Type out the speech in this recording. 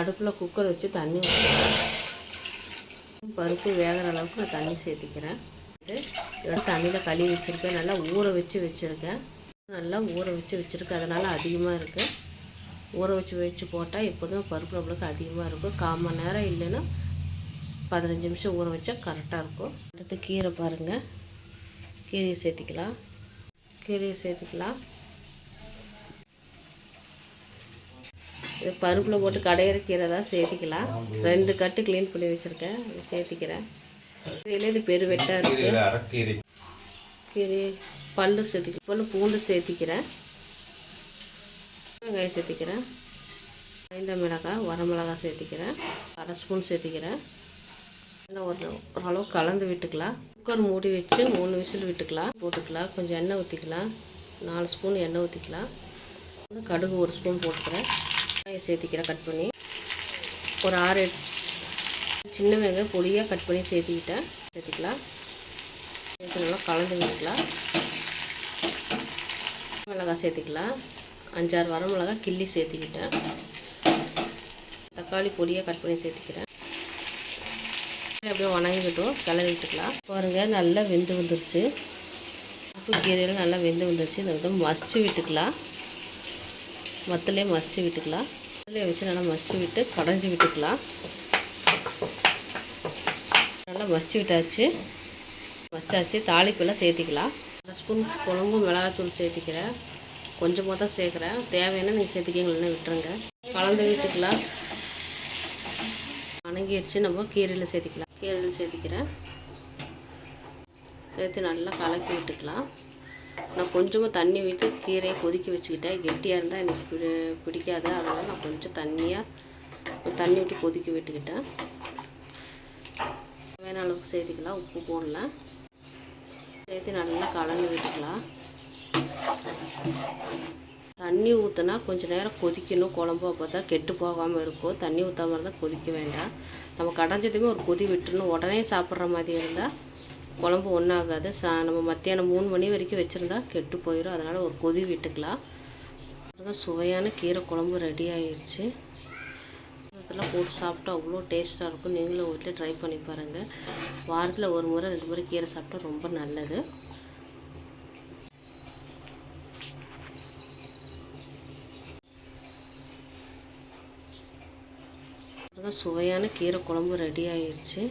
அடுப்பில் குக்கர் வச்சு தண்ணி ஊற்றிக்கிறேன் பருப்பு வேகிற அளவுக்கு நான் தண்ணி சேர்த்திக்கிறேன். இதோட தண்ணியில் கழுவி வச்சுருக்கேன். நல்லா ஊற வச்சு வச்சுருக்கேன். நல்லா ஊற வச்சு வச்சுருக்கேன் அதனால் அதிகமாக இருக்குது ஊற வச்சு வச்சு போட்டால் எப்போதும் பருப்பு நம்மளுக்கு அதிகமாக இருக்கும். கால் மணி நேரம் இல்லைன்னா பதினஞ்சு நிமிஷம் ஊற வச்சா கரெக்டாக இருக்கும். அடுத்து கீரை பாருங்கள் கீரையை சேர்த்திக்கலாம். கீரையை சேர்த்துக்கலாம். இது பருப்பில் போட்டு கடையிற கீரை தான் சேர்த்திக்கலாம். ரெண்டு கட்டு க்ளீன் பண்ணி வச்சுருக்கேன். சேர்த்திக்கிறேன். கீரையில இது பெரு வெட்டாக இருக்குது கீரை. பல்லு சேர்த்திக்க பல்லு பூண்டு சேர்த்திக்கிறேன். வெங்காயம் சேர்த்திக்கிறேன். ஐந்த மிளகாய் வரமிளகாய் சேர்த்திக்கிறேன். அரை ஸ்பூன் சேர்த்திக்கிறேன். நல்லா ஒரு ஓரளவு கலந்து விட்டுக்கலாம். குக்கர் மூடி வச்சு மூணு விசில் விட்டுக்கலாம். போட்டுக்கலாம். கொஞ்சம் எண்ணெய் ஊற்றிக்கலாம் நாலு ஸ்பூன் எண்ணெய் ஊற்றிக்கலாம் கடுகு ஒரு ஸ்பூன் போட்டுக்கிறேன். வெங்காயம் சேர்த்திக்கிறேன் கட் பண்ணி. ஒரு ஆறு எட்டு சின்ன வெங்காயம் பொடியாக கட் பண்ணி சேர்த்திக்கிட்டேன். சேர்த்துக்கலாம். சேர்த்து நல்லா கலந்து விட்டுக்கலாம். மிளகாய் சேர்த்துக்கலாம். அஞ்சாறு வர மிளகாய் கிள்ளி சேர்த்திக்கிட்டேன். தக்காளி பொடியாக கட் பண்ணி சேர்த்திக்கிறேன். அப்படியே வணங்கிக்கிட்டோம். கிளறி விட்டுக்கலாம். பாருங்கள் நல்லா வெந்து வந்துருச்சு. உப்பு கீரையில் நல்லா வெந்து வந்துருச்சு. இதை வந்து மசிச்சு விட்டுக்கலாம். மத்திலே மசிச்சு விட்டுக்கலாம். மத்திலே வச்சு நல்லா மசிச்சு விட்டு கடைஞ்சி விட்டுக்கலாம். நல்லா மசிச்சு விட்டாச்சு. மசிச்சாச்சு. தாளிப்பெல்லாம் சேர்த்திக்கலாம். அரை ஸ்பூன் குழம்பு மிளகாத்தூள் சேர்த்திக்கிறேன். கொஞ்சமாக தான் சேர்க்குறேன். தேவையான நீங்கள் சேர்த்திக்கிங்க இல்லைன்னா விட்டுருங்க. கலந்து விட்டுக்கலாம். வணங்கிடுச்சு. நம்ம கீரையில் சேர்த்திக்கலாம். கீரையில் சேர்த்திக்கிறேன். சேர்த்து நல்லா கலக்கி விட்டுக்கலாம். நான் கொஞ்சமாக தண்ணி விட்டு கீரையை கொதிக்க வச்சுக்கிட்டேன். கெட்டியாக இருந்தால் எனக்கு பிடி பிடிக்காது. அதனால் நான் கொஞ்சம் தண்ணியாக தண்ணி விட்டு கொதிக்க விட்டுக்கிட்டேன். தேவையான அளவுக்கு சேர்த்திக்கலாம். உப்பு போடல சேர்த்து நல்லா கலந்து விட்டுக்கலாம். தண்ணி ஊற்றினா கொஞ்சம் நேரம் கொதிக்கணும். குழம்பு அப்போ தான் கெட்டு போகாமல் இருக்கும். தண்ணி ஊற்றாமல் இருந்தால் கொதிக்க வேண்டாம். நம்ம கடைஞ்சதுமே ஒரு கொதி விட்டுருணும் உடனே சாப்பிட்ற மாதிரி இருந்தால் குழம்பு ஒன்றாகாது சா நம்ம மத்தியானம் மூணு மணி வரைக்கும் வச்சுருந்தா கெட்டு போயிடும் அதனால் ஒரு கொதி விட்டுக்கலாம். சுவையான கீரை குழம்பு ரெடி ஆயிடுச்சு இதெல்லாம் போட்டு சாப்பிட்டா அவ்வளோ டேஸ்ட்டாக இருக்கும். நீங்களும் வீட்டில் ட்ரை பண்ணி பாருங்கள் வாரத்தில் ஒரு முறை ரெண்டு முறை கீரை சாப்பிட்டா ரொம்ப நல்லது. சுவையான கீரை குழம்பு ரெடி ஆயிடுச்சு